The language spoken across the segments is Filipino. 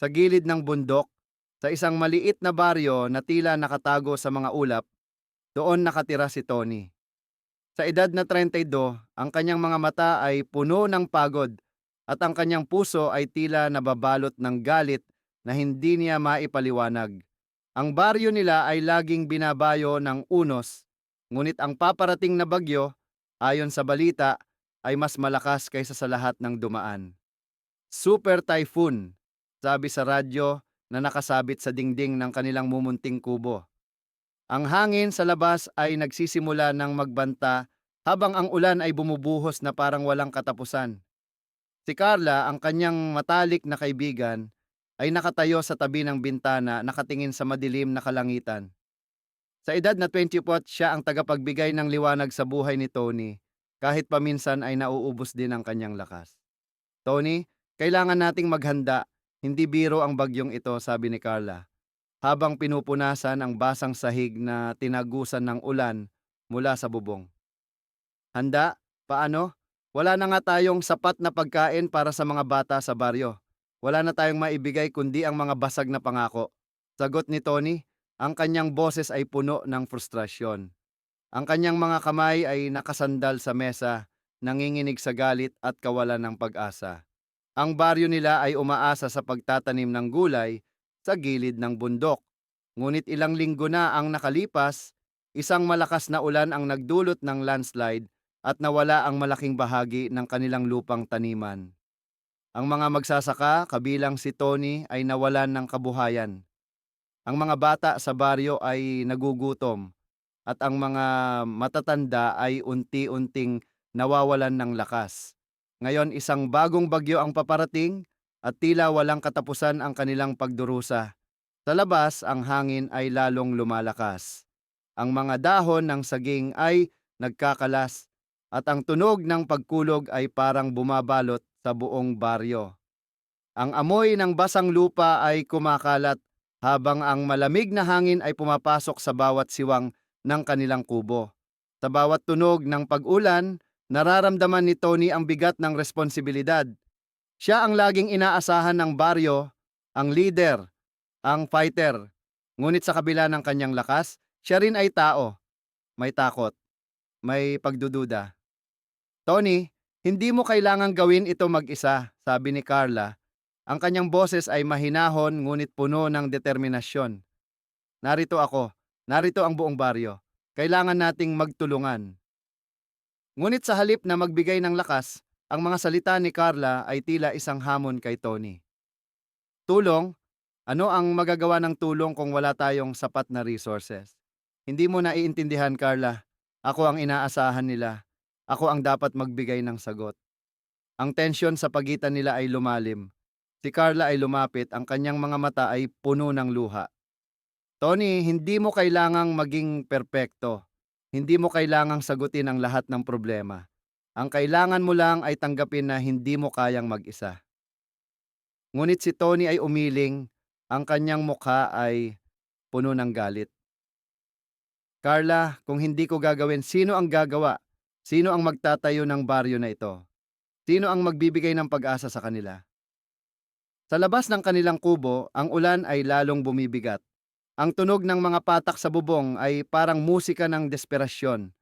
Sa gilid ng bundok, sa isang maliit na baryo na tila nakatago sa mga ulap, doon nakatira si Tony. Sa edad na 32, ang kanyang mga mata ay puno ng pagod at ang kanyang puso ay tila nababalot ng galit na hindi niya maipaliwanag. Ang baryo nila ay laging binabayo ng unos, ngunit ang paparating na bagyo, ayon sa balita, ay mas malakas kaysa sa lahat ng dumaan. Super typhoon, sabi sa radyo na nakasabit sa dingding ng kanilang mumunting kubo. Ang hangin sa labas ay nagsisimula ng magbanta habang ang ulan ay bumubuhos na parang walang katapusan. Si Carla, ang kanyang matalik na kaibigan, ay nakatayo sa tabi ng bintana nakatingin sa madilim na kalangitan. Sa edad na 24, siya ang tagapagbigay ng liwanag sa buhay ni Tony, kahit paminsan ay nauubos din ang kanyang lakas. Tony, kailangan nating maghanda, hindi biro ang bagyong ito, sabi ni Carla, habang pinupunasan ang basang sahig na tinagusan ng ulan mula sa bubong. Handa? Paano? Wala na nga tayong sapat na pagkain para sa mga bata sa baryo. Wala na tayong maibigay kundi ang mga basag na pangako. Sagot ni Tony, ang kanyang boses ay puno ng frustrasyon. Ang kanyang mga kamay ay nakasandal sa mesa, nanginginig sa galit at kawalan ng pag-asa. Ang baryo nila ay umaasa sa pagtatanim ng gulay sa gilid ng bundok. Ngunit ilang linggo na ang nakalipas, isang malakas na ulan ang nagdulot ng landslide at nawala ang malaking bahagi ng kanilang lupang taniman. Ang mga magsasaka, kabilang si Tony, ay nawalan ng kabuhayan. Ang mga bata sa baryo ay nagugutom at ang mga matatanda ay unti-unting nawawalan ng lakas. Ngayon isang bagong bagyo ang paparating at tila walang katapusan ang kanilang pagdurusa. Sa labas, ang hangin ay lalong lumalakas. Ang mga dahon ng saging ay nagkakalas at ang tunog ng pagkulog ay parang bumabalot sa buong baryo. Ang amoy ng basang lupa ay kumakalat habang ang malamig na hangin ay pumapasok sa bawat siwang ng kanilang kubo. Sa bawat tunog ng pag-ulan, nararamdaman ni Tony ang bigat ng responsibilidad. Siya ang laging inaasahan ng baryo, ang leader, ang fighter. Ngunit sa kabila ng kanyang lakas, siya rin ay tao. May takot, may pagdududa. Tony, hindi mo kailangang gawin ito mag-isa, sabi ni Carla. Ang kanyang boses ay mahinahon ngunit puno ng determinasyon. Narito ako, narito ang buong baryo. Kailangan nating magtulungan. Ngunit sa halip na magbigay ng lakas, ang mga salita ni Carla ay tila isang hamon kay Tony. Tulong? Ano ang magagawa ng tulong kung wala tayong sapat na resources? Hindi mo naiintindihan, Carla. Ako ang inaasahan nila. Ako ang dapat magbigay ng sagot. Ang tensyon sa pagitan nila ay lumalim. Si Carla ay lumapit, ang kanyang mga mata ay puno ng luha. Tony, hindi mo kailangang maging perpekto. Hindi mo kailangang sagutin ang lahat ng problema. Ang kailangan mo lang ay tanggapin na hindi mo kayang mag-isa. Ngunit si Tony ay umiling, ang kanyang mukha ay puno ng galit. Carla, kung hindi ko gagawin, sino ang gagawa? Sino ang magtatayo ng baryo na ito? Sino ang magbibigay ng pag-asa sa kanila? Sa labas ng kanilang kubo, ang ulan ay lalong bumibigat. Ang tunog ng mga patak sa bubong ay parang musika ng desperasyon.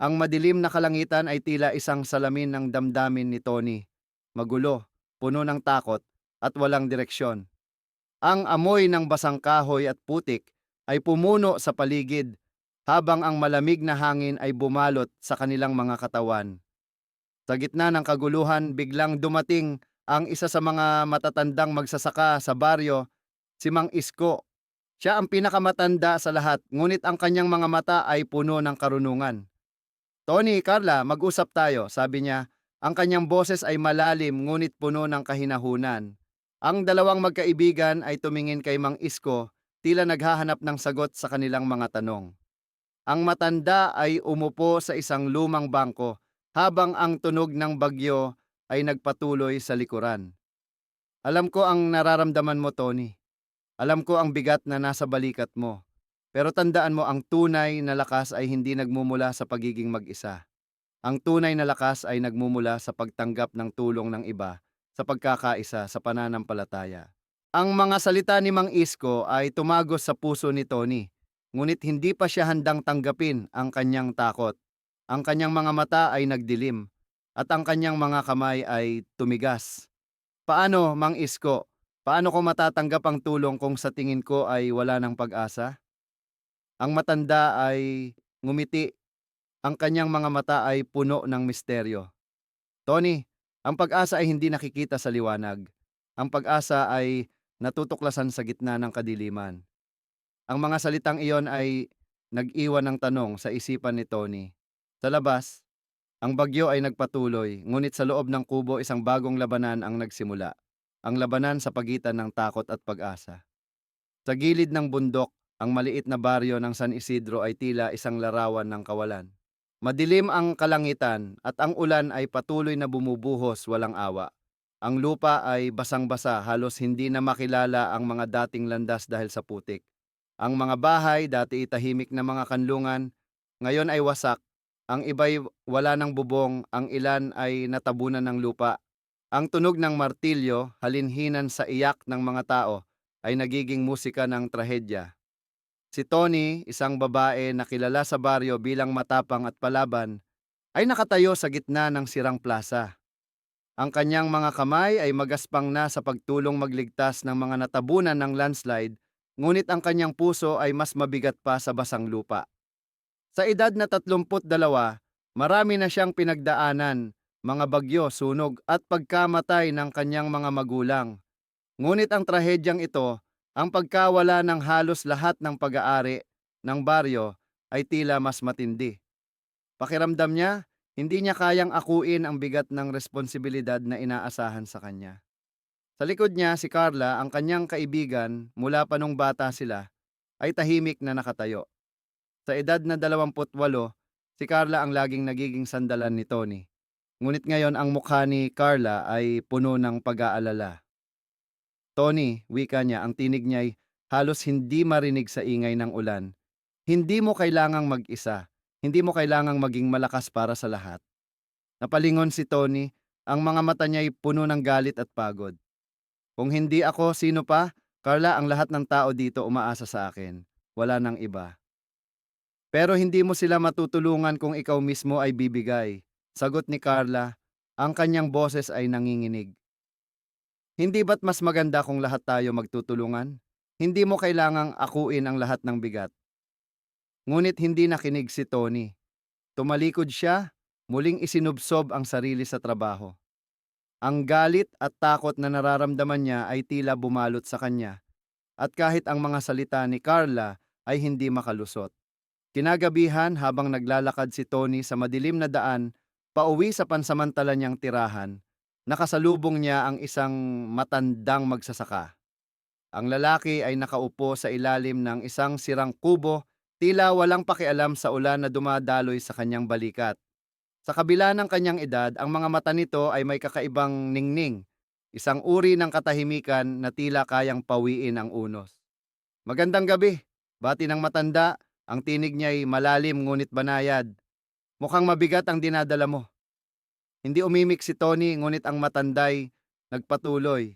Ang madilim na kalangitan ay tila isang salamin ng damdamin ni Tony. Magulo, puno ng takot, at walang direksyon. Ang amoy ng basang kahoy at putik ay pumuno sa paligid habang ang malamig na hangin ay bumalot sa kanilang mga katawan. Sa gitna ng kaguluhan, biglang dumating ang isa sa mga matatandang magsasaka sa baryo, si Mang Isko. Siya ang pinakamatanda sa lahat, ngunit ang kanyang mga mata ay puno ng karunungan. Tony, Carla, mag-usap tayo, sabi niya. Ang kanyang boses ay malalim ngunit puno ng kahinahunan. Ang dalawang magkaibigan ay tumingin kay Mang Isko, tila naghahanap ng sagot sa kanilang mga tanong. Ang matanda ay umupo sa isang lumang bangko habang ang tunog ng bagyo ay nagpatuloy sa likuran. Alam ko ang nararamdaman mo, Tony. Alam ko ang bigat na nasa balikat mo. Pero tandaan mo ang tunay na lakas ay hindi nagmumula sa pagiging mag-isa. Ang tunay na lakas ay nagmumula sa pagtanggap ng tulong ng iba, sa pagkakaisa, sa pananampalataya. Ang mga salita ni Mang Isko ay tumagos sa puso ni Tony, ngunit hindi pa siya handang tanggapin ang kanyang takot. Ang kanyang mga mata ay nagdilim, at ang kanyang mga kamay ay tumigas. Paano, Mang Isko? Paano ko matatanggap ang tulong kung sa tingin ko ay wala ng pag-asa? Ang matanda ay ngumiti. Ang kanyang mga mata ay puno ng misteryo. Tony, ang pag-asa ay hindi nakikita sa liwanag. Ang pag-asa ay natutuklasan sa gitna ng kadiliman. Ang mga salitang iyon ay nag-iwan ng tanong sa isipan ni Tony. Sa labas, ang bagyo ay nagpatuloy, ngunit sa loob ng kubo isang bagong labanan ang nagsimula. Ang labanan sa pagitan ng takot at pag-asa. Sa gilid ng bundok, ang maliit na baryo ng San Isidro ay tila isang larawan ng kawalan. Madilim ang kalangitan at ang ulan ay patuloy na bumubuhos walang awa. Ang lupa ay basang-basa halos hindi na makilala ang mga dating landas dahil sa putik. Ang mga bahay, dati tahimik na mga kanlungan, ngayon ay wasak. Ang iba'y wala ng bubong, ang ilan ay natabunan ng lupa. Ang tunog ng martilyo, halinhinan sa iyak ng mga tao, ay nagiging musika ng trahedya. Si Tony, isang babae na kilala sa baryo bilang matapang at palaban, ay nakatayo sa gitna ng sirang plaza. Ang kanyang mga kamay ay magaspang na sa pagtulong magligtas ng mga natabunan ng landslide, ngunit ang kanyang puso ay mas mabigat pa sa basang lupa. Sa edad na 32, marami na siyang pinagdaanan, mga bagyo, sunog at pagkamatay ng kanyang mga magulang. Ngunit ang trahedyang ito, ang pagkawala ng halos lahat ng pag-aari ng baryo ay tila mas matindi. Pakiramdam niya, hindi niya kayang akuin ang bigat ng responsibilidad na inaasahan sa kanya. Sa likod niya, si Carla, ang kanyang kaibigan, mula pa nung bata sila, ay tahimik na nakatayo. Sa edad na 28, si Carla ang laging nagiging sandalan ni Tony. Ngunit ngayon ang mukha ni Carla ay puno ng pag-aalala. Tony, wika niya, ang tinig niya ay halos hindi marinig sa ingay ng ulan. Hindi mo kailangang mag-isa. Hindi mo kailangang maging malakas para sa lahat. Napalingon si Tony, ang mga mata niya ay puno ng galit at pagod. Kung hindi ako, sino pa? Carla, ang lahat ng tao dito umaasa sa akin. Wala nang iba. Pero hindi mo sila matutulungan kung ikaw mismo ay bibigay. Sagot ni Carla, ang kanyang boses ay nanginginig. Hindi ba't mas maganda kung lahat tayo magtutulungan? Hindi mo kailangang akuin ang lahat ng bigat. Ngunit hindi nakinig si Tony. Tumalikod siya, muling isinubsob ang sarili sa trabaho. Ang galit at takot na nararamdaman niya ay tila bumalot sa kanya. At kahit ang mga salita ni Carla ay hindi makalusot. Kinagabihan habang naglalakad si Tony sa madilim na daan, pauwi sa pansamantala niyang tirahan, nakasalubong niya ang isang matandang magsasaka. Ang lalaki ay nakaupo sa ilalim ng isang sirang kubo, tila walang pakialam sa ulan na dumadaloy sa kanyang balikat. Sa kabila ng kanyang edad, ang mga mata nito ay may kakaibang ningning, isang uri ng katahimikan na tila kayang pawiin ang unos. Magandang gabi, bati ng matanda, ang tinig niya ay malalim ngunit banayad. Mukhang mabigat ang dinadala mo. Hindi umimik si Tony ngunit ang matanday nagpatuloy.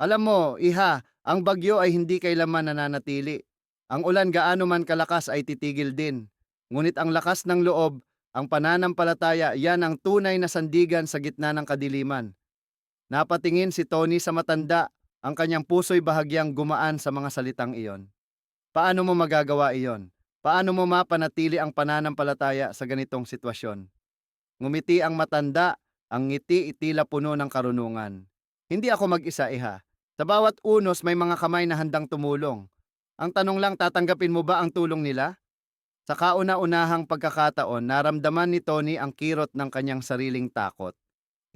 Alam mo, iha, ang bagyo ay hindi kailaman nananatili. Ang ulan gaano man kalakas ay titigil din. Ngunit ang lakas ng loob, ang pananampalataya, yan ang tunay na sandigan sa gitna ng kadiliman. Napatingin si Tony sa matanda, ang kanyang puso'y bahagyang gumaan sa mga salitang iyon. Paano mo magagawa iyon? Paano mo mapanatili ang pananampalataya sa ganitong sitwasyon? Ngumiti ang matanda, ang ngiti itila puno ng karunungan. Hindi ako mag-isa iha. Sa bawat unos may mga kamay na handang tumulong. Ang tanong lang, tatanggapin mo ba ang tulong nila? Sa kauna-unahang pagkakataon, naramdaman ni Tony ang kirot ng kanyang sariling takot.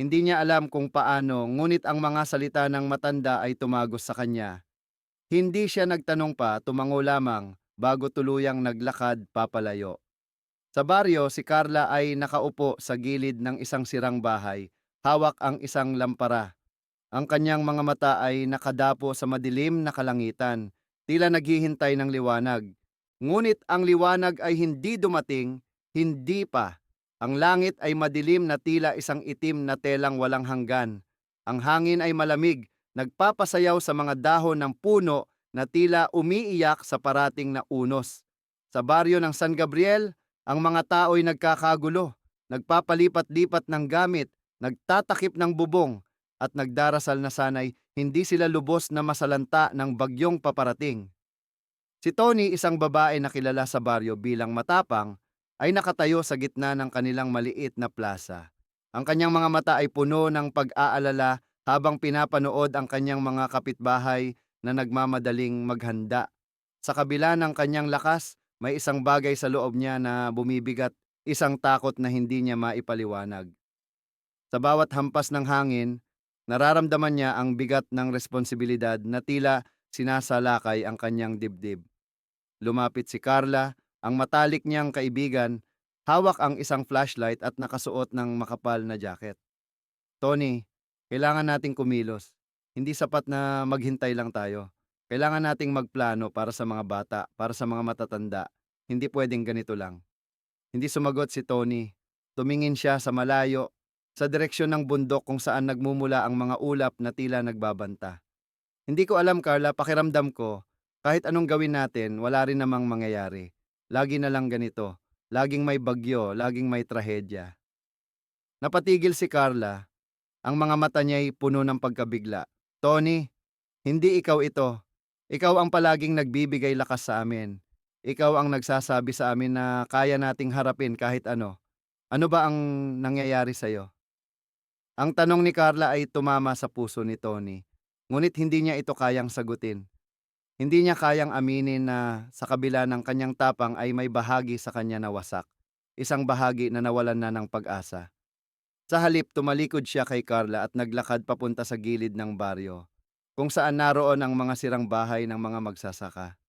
Hindi niya alam kung paano, ngunit ang mga salita ng matanda ay tumagos sa kanya. Hindi siya nagtanong pa, tumango lamang, bago tuluyang naglakad papalayo. Sa baryo, si Carla ay nakaupo sa gilid ng isang sirang bahay, hawak ang isang lampara. Ang kanyang mga mata ay nakadapo sa madilim na kalangitan, tila naghihintay ng liwanag. Ngunit ang liwanag ay hindi dumating, hindi pa. Ang langit ay madilim na tila isang itim na telang walang hanggan. Ang hangin ay malamig nagpapasayaw sa mga dahon ng puno na tila umiiyak sa parating na unos. Sa baryo ng San Gabriel, ang mga tao'y nagkakagulo, nagpapalipat-lipat ng gamit, nagtatakip ng bubong, at nagdarasal na sanay hindi sila lubos na masalanta ng bagyong paparating. Si Tony, isang babae na kilala sa baryo bilang matapang, ay nakatayo sa gitna ng kanilang maliit na plaza. Ang kanyang mga mata ay puno ng pag-aalala habang pinapanood ang kanyang mga kapitbahay na nagmamadaling maghanda. Sa kabila ng kanyang lakas, may isang bagay sa loob niya na bumibigat, isang takot na hindi niya maipaliwanag. Sa bawat hampas ng hangin, nararamdaman niya ang bigat ng responsibilidad na tila sinasalakay ang kanyang dibdib. Lumapit si Carla, ang matalik niyang kaibigan, hawak ang isang flashlight at nakasuot ng makapal na jacket. Tony, kailangan nating kumilos. Hindi sapat na maghintay lang tayo. Kailangan nating magplano para sa mga bata, para sa mga matatanda. Hindi pwedeng ganito lang. Hindi sumagot si Tony. Tumingin siya sa malayo, sa direksyon ng bundok kung saan nagmumula ang mga ulap na tila nagbabanta. Hindi ko alam, Carla, pakiramdam ko, kahit anong gawin natin, wala rin namang mangyayari. Lagi na lang ganito. Laging may bagyo, laging may trahedya. Napatigil si Carla. Ang mga mata niya'y puno ng pagkabigla. Tony, hindi ikaw ito. Ikaw ang palaging nagbibigay lakas sa amin. Ikaw ang nagsasabi sa amin na kaya nating harapin kahit ano. Ano ba ang nangyayari sa'yo? Ang tanong ni Carla ay tumama sa puso ni Tony. Ngunit hindi niya ito kayang sagutin. Hindi niya kayang aminin na sa kabila ng kanyang tapang ay may bahagi sa kanya na wasak. Isang bahagi na nawalan na ng pag-asa. Sa halip, tumalikod siya kay Carla at naglakad papunta sa gilid ng baryo, kung saan naroon ang mga sirang bahay ng mga magsasaka.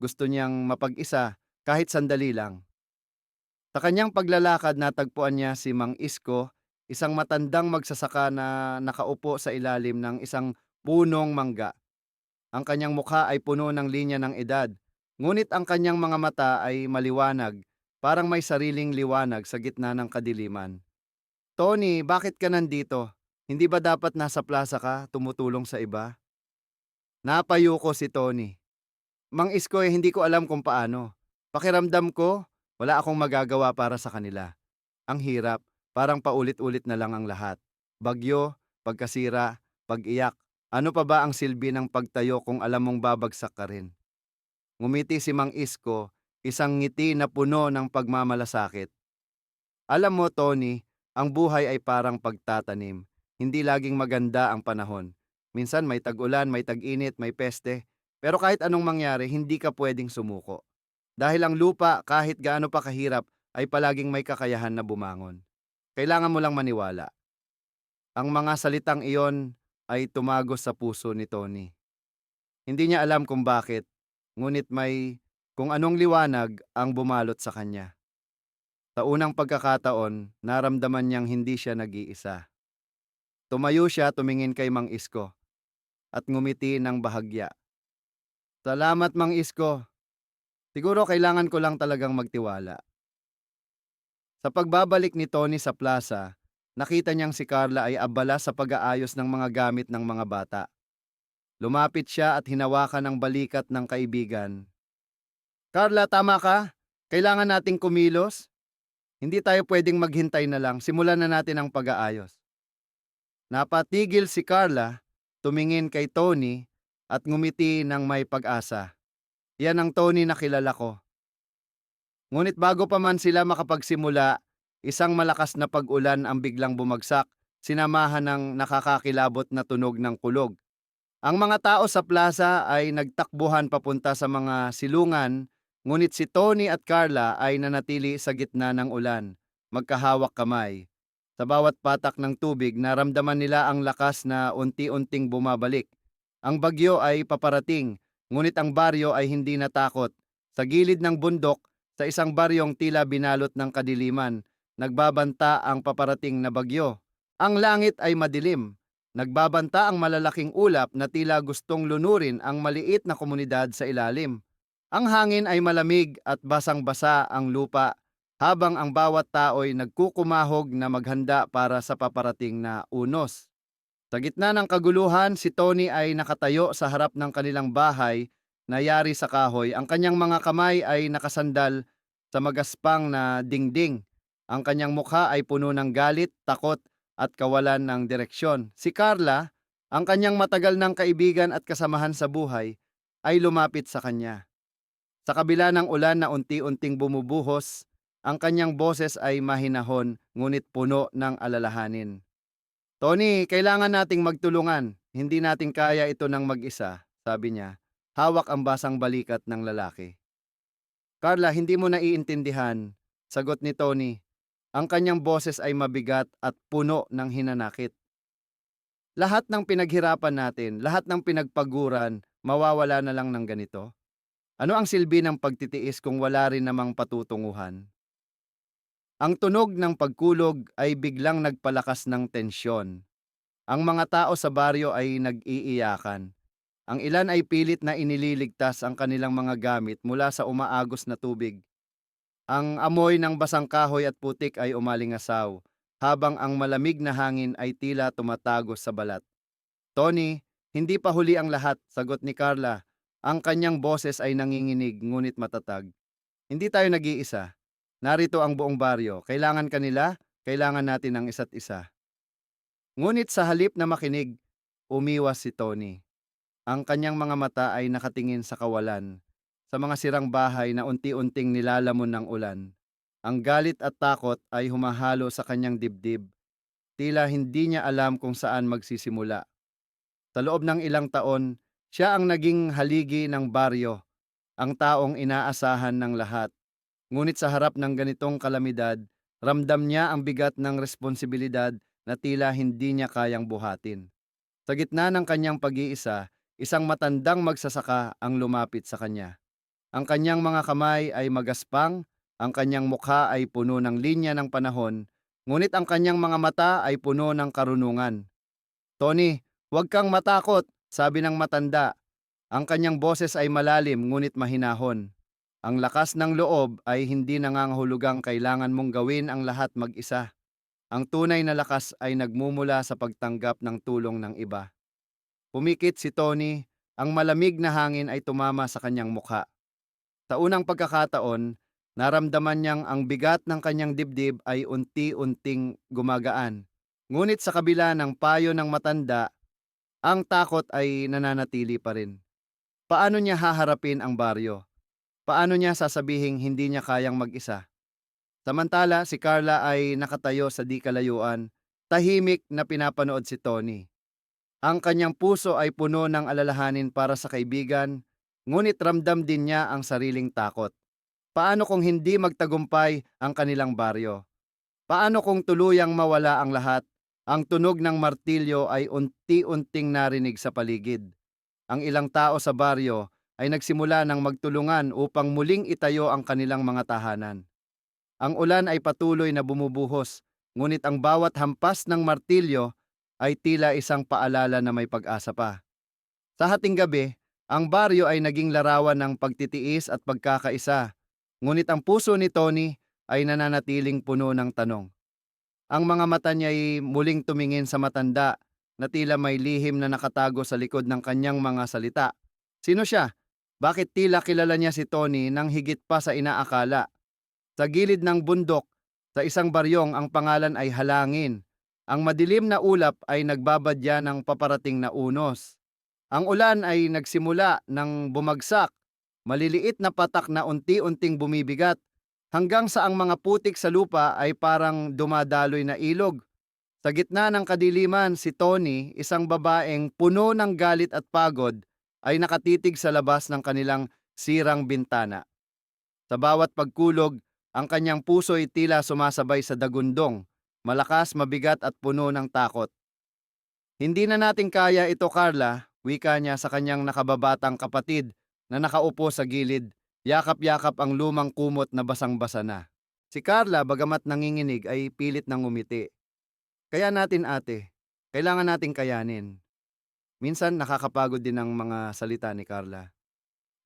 Gusto niyang mapag-isa kahit sandali lang. Sa kanyang paglalakad natagpuan niya si Mang Isko, isang matandang magsasaka na nakaupo sa ilalim ng isang punong mangga. Ang kanyang mukha ay puno ng linya ng edad, ngunit ang kanyang mga mata ay maliwanag, parang may sariling liwanag sa gitna ng kadiliman. Tony, bakit ka nandito? Hindi ba dapat nasa plaza ka, tumutulong sa iba? Napayo ko si Tony. Mang Isko eh, hindi ko alam kung paano. Pakiramdam ko, wala akong magagawa para sa kanila. Ang hirap, parang paulit-ulit na lang ang lahat. Bagyo, pagkasira, pag-iyak. Ano pa ba ang silbi ng pagtayo kung alam mong babagsak ka rin? Ngumiti si Mang Isko, isang ngiti na puno ng pagmamalasakit. Alam mo, Tony, ang buhay ay parang pagtatanim. Hindi laging maganda ang panahon. Minsan may tag-ulan, may tag-init, may peste. Pero kahit anong mangyari, hindi ka pwedeng sumuko. Dahil ang lupa, kahit gaano pa kahirap, ay palaging may kakayahan na bumangon. Kailangan mo lang maniwala. Ang mga salitang iyon ay tumagos sa puso ni Tony. Hindi niya alam kung bakit, ngunit may kung anong liwanag ang bumalot sa kanya. Sa unang pagkakataon, naramdaman niyang hindi siya nag-iisa. Tumayo siya tumingin kay Mang Isko at ngumiti ng bahagya. Salamat Mang Isko. Siguro kailangan ko lang talagang magtiwala. Sa pagbabalik ni Tony sa plaza, nakita niyang si Carla ay abala sa pag-aayos ng mga gamit ng mga bata. Lumapit siya at hinawakan ang balikat ng kaibigan. Carla, tama ka. Kailangan nating kumilos. Hindi tayo pwedeng maghintay na lang. Simulan na natin ang pag-aayos. Napatigil si Carla, tumingin kay Tony at ngumiti ng may pag-asa. Yan ang Tony na kilala ko. Ngunit bago pa man sila makapagsimula, isang malakas na pag-ulan ang biglang bumagsak, sinamahan ng nakakakilabot na tunog ng kulog. Ang mga tao sa plaza ay nagtakbuhan papunta sa mga silungan Ngunit si Tony at Carla ay nanatili sa gitna ng ulan, magkahawak kamay. Sa bawat patak ng tubig, naramdaman nila ang lakas na unti-unting bumabalik. Ang bagyo ay paparating, ngunit ang baryo ay hindi natakot. Sa gilid ng bundok, sa isang baryong tila binalot ng kadiliman, nagbabanta ang paparating na bagyo. Ang langit ay madilim. Nagbabanta ang malalaking ulap na tila gustong lunurin ang maliit na komunidad sa ilalim. Ang hangin ay malamig at basang-basa ang lupa habang ang bawat tao ay nagkukumahog na maghanda para sa paparating na unos. Sa gitna ng kaguluhan, si Tony ay nakatayo sa harap ng kanilang bahay na yari sa kahoy. Ang kanyang mga kamay ay nakasandal sa magaspang na dingding. Ang kanyang mukha ay puno ng galit, takot at kawalan ng direksyon. Si Carla, ang kanyang matagal ng kaibigan at kasamahan sa buhay, ay lumapit sa kanya. Sa kabila ng ulan na unti-unting bumubuhos, ang kanyang boses ay mahinahon ngunit puno ng alalahanin. Tony, kailangan nating magtulungan. Hindi natin kaya ito ng mag-isa, sabi niya. Hawak ang basang balikat ng lalaki. Carla, hindi mo naiintindihan, sagot ni Tony. Ang kanyang boses ay mabigat at puno ng hinanakit. Lahat ng pinaghirapan natin, lahat ng pinagpaguran, mawawala na lang ng ganito. Ano ang silbi ng pagtitiis kung wala rin namang patutunguhan? Ang tunog ng pagkulog ay biglang nagpalakas ng tensyon. Ang mga tao sa baryo ay nag-iiyakan. Ang ilan ay pilit na inililigtas ang kanilang mga gamit mula sa umaagos na tubig. Ang amoy ng basang kahoy at putik ay umalingasaw, habang ang malamig na hangin ay tila tumatagos sa balat. Tony, hindi pa huli ang lahat, sagot ni Carla. Ang kanyang boses ay nanginginig ngunit matatag. Hindi tayo nag-iisa. Narito ang buong baryo. Kailangan kanila, kailangan natin ang isa't isa. Ngunit sa halip na makinig, umiwas si Tony. Ang kanyang mga mata ay nakatingin sa kawalan, sa mga sirang bahay na unti-unting nilalamon ng ulan. Ang galit at takot ay humahalo sa kanyang dibdib. Tila hindi niya alam kung saan magsisimula. Sa loob ng ilang taon, siya ang naging haligi ng baryo, ang taong inaasahan ng lahat. Ngunit sa harap ng ganitong kalamidad, ramdam niya ang bigat ng responsibilidad na tila hindi niya kayang buhatin. Sa gitna ng kanyang pag-iisa, isang matandang magsasaka ang lumapit sa kanya. Ang kanyang mga kamay ay magaspang, ang kanyang mukha ay puno ng linya ng panahon, ngunit ang kanyang mga mata ay puno ng karunungan. Tony, huwag kang matakot, sabi ng matanda. Ang kanyang boses ay malalim ngunit mahinahon. Ang lakas ng loob ay hindi nangangahulugang kailangan mong gawin ang lahat mag-isa. Ang tunay na lakas ay nagmumula sa pagtanggap ng tulong ng iba. Pumikit si Tony, ang malamig na hangin ay tumama sa kanyang mukha. Sa unang pagkakataon, naramdaman niyang ang bigat ng kanyang dibdib ay unti-unting gumagaan. Ngunit sa kabila ng payo ng matanda, ang takot ay nananatili pa rin. Paano niya haharapin ang baryo? Paano niya sasabihing hindi niya kayang mag-isa? Samantala, si Carla ay nakatayo sa di kalayuan, tahimik na pinapanood si Tony. Ang kanyang puso ay puno ng alalahanin para sa kaibigan, ngunit ramdam din niya ang sariling takot. Paano kung hindi magtagumpay ang kanilang baryo? Paano kung tuluyang mawala ang lahat? Ang tunog ng martilyo ay unti-unting narinig sa paligid. Ang ilang tao sa baryo ay nagsimula ng magtulungan upang muling itayo ang kanilang mga tahanan. Ang ulan ay patuloy na bumubuhos, ngunit ang bawat hampas ng martilyo ay tila isang paalala na may pag-asa pa. Sa hating gabi, ang baryo ay naging larawan ng pagtitiis at pagkakaisa, ngunit ang puso ni Tony ay nananatiling puno ng tanong. Ang mga mata niya ay muling tumingin sa matanda na tila may lihim na nakatago sa likod ng kanyang mga salita. Sino siya? Bakit tila kilala niya si Tony nang higit pa sa inaakala? Sa gilid ng bundok, sa isang baryong ang pangalan ay Halangin. Ang madilim na ulap ay nagbabadya ng paparating na unos. Ang ulan ay nagsimula ng bumagsak, maliliit na patak na unti-unting bumibigat, hanggang sa ang mga putik sa lupa ay parang dumadaloy na ilog. Sa gitna ng kadiliman, si Tony, isang babaeng puno ng galit at pagod, ay nakatitig sa labas ng kanilang sirang bintana. Sa bawat pagkulog, ang kanyang puso ay tila sumasabay sa dagundong, malakas, mabigat at puno ng takot. Hindi na natin kaya ito, Carla, wika niya sa kanyang nakababatang kapatid na nakaupo sa gilid, yakap-yakap ang lumang kumot na basang-basa na. Si Carla, bagamat nanginginig, ay pilit ng umiti. Kaya natin ate, kailangan nating kayanin. Minsan nakakapagod din ang mga salita ni Carla.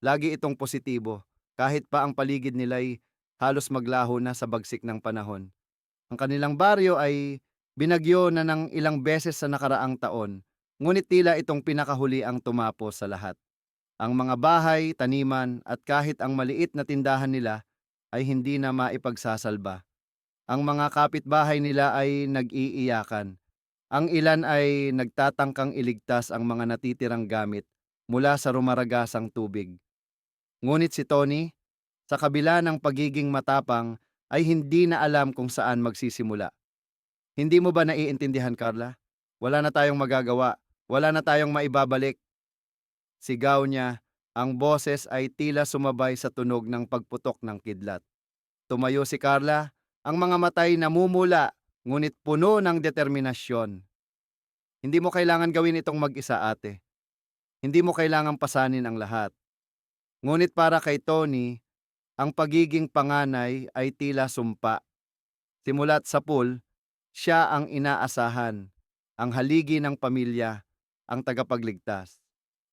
Lagi itong positibo, kahit pa ang paligid nila'y halos maglaho na sa bagsik ng panahon. Ang kanilang baryo ay Binagyo na ng ilang beses sa nakaraang taon, ngunit tila itong pinakahuli ang tumapos sa lahat. Ang mga bahay, taniman at kahit ang maliit na tindahan nila ay hindi na maipagsasalba. Ang mga kapitbahay nila ay nag-iiyakan. Ang ilan ay nagtatangkang iligtas ang mga natitirang gamit mula sa rumaragasang tubig. Ngunit si Tony, sa kabila ng pagiging matapang, ay hindi na alam kung saan magsisimula. Hindi mo ba naiintindihan, Carla? Wala na tayong magagawa. Wala na tayong maibabalik. Sigaw niya, ang boses ay tila sumabay sa tunog ng pagputok ng kidlat. Tumayo si Carla, ang mga matay namumula, ngunit puno ng determinasyon. Hindi mo kailangan gawin itong mag-isa, ate. Hindi mo kailangang pasanin ang lahat. Ngunit para kay Tony, ang pagiging panganay ay tila sumpa. Simulat sa pool, siya ang inaasahan, ang haligi ng pamilya, ang tagapagligtas.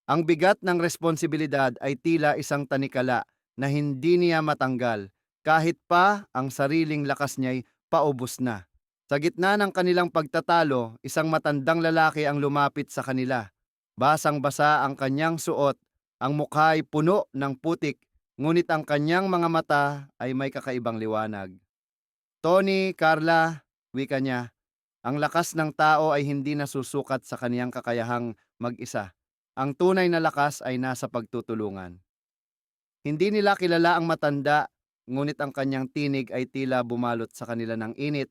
Ang bigat ng responsibilidad ay tila isang tanikala na hindi niya matanggal kahit pa ang sariling lakas niya'y paubos na. Sa gitna ng kanilang pagtatalo, isang matandang lalaki ang lumapit sa kanila. Basang-basa ang kanyang suot, ang mukha ay puno ng putik, ngunit ang kanyang mga mata ay may kakaibang liwanag. Tony, Carla, wika niya, ang lakas ng tao ay hindi nasusukat sa kaniyang kakayahang mag-isa. Ang tunay na lakas ay nasa pagtutulungan. Hindi nila kilala ang matanda, ngunit ang kanyang tinig ay tila bumalot sa kanila ng init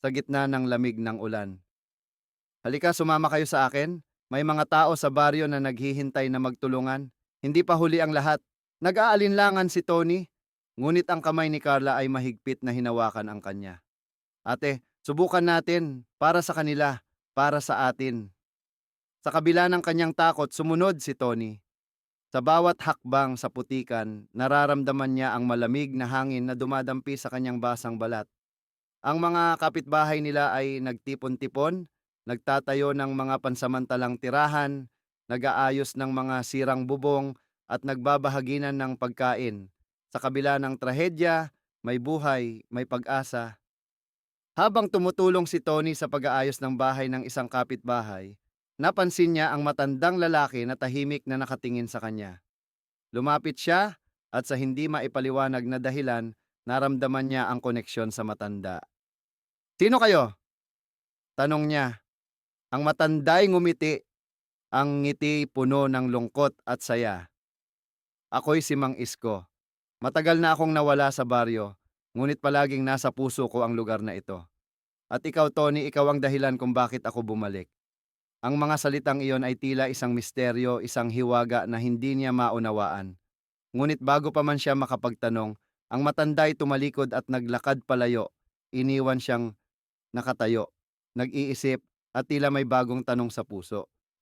sa gitna ng lamig ng ulan. Halika, sumama kayo sa akin. May mga tao sa baryo na naghihintay na magtulungan. Hindi pa huli ang lahat. Nag-aalinlangan si Tony, ngunit ang kamay ni Carla ay mahigpit na hinawakan ang kanya. Ate, subukan natin para sa kanila, para sa atin. Sa kabila ng kanyang takot, sumunod si Tony. Sa bawat hakbang sa putikan, nararamdaman niya ang malamig na hangin na dumadampi sa kanyang basang balat. Ang mga kapitbahay nila ay nagtipon-tipon, nagtatayo ng mga pansamantalang tirahan, nag-aayos ng mga sirang bubong at nagbabahaginan ng pagkain. Sa kabila ng trahedya, may buhay, may pag-asa. Habang tumutulong si Tony sa pag-aayos ng bahay ng isang kapitbahay, napansin niya ang matandang lalaki na tahimik na nakatingin sa kanya. Lumapit siya at sa hindi maipaliwanag na dahilan, naramdaman niya ang koneksyon sa matanda. Sino kayo? Tanong niya. Ang matanda'y ngumiti, ang ngiti puno ng lungkot at saya. Ako'y si Mang Isko. Matagal na akong nawala sa baryo, ngunit palaging nasa puso ko ang lugar na ito. At ikaw, Tony, ikaw ang dahilan kung bakit ako bumalik. Ang mga salitang iyon ay tila isang misteryo, isang hiwaga na hindi niya maunawaan. Ngunit bago pa man siya makapagtanong, ang matanda'y tumalikod at naglakad palayo. Iniwan siyang nakatayo, nag-iisip at tila may bagong tanong sa puso.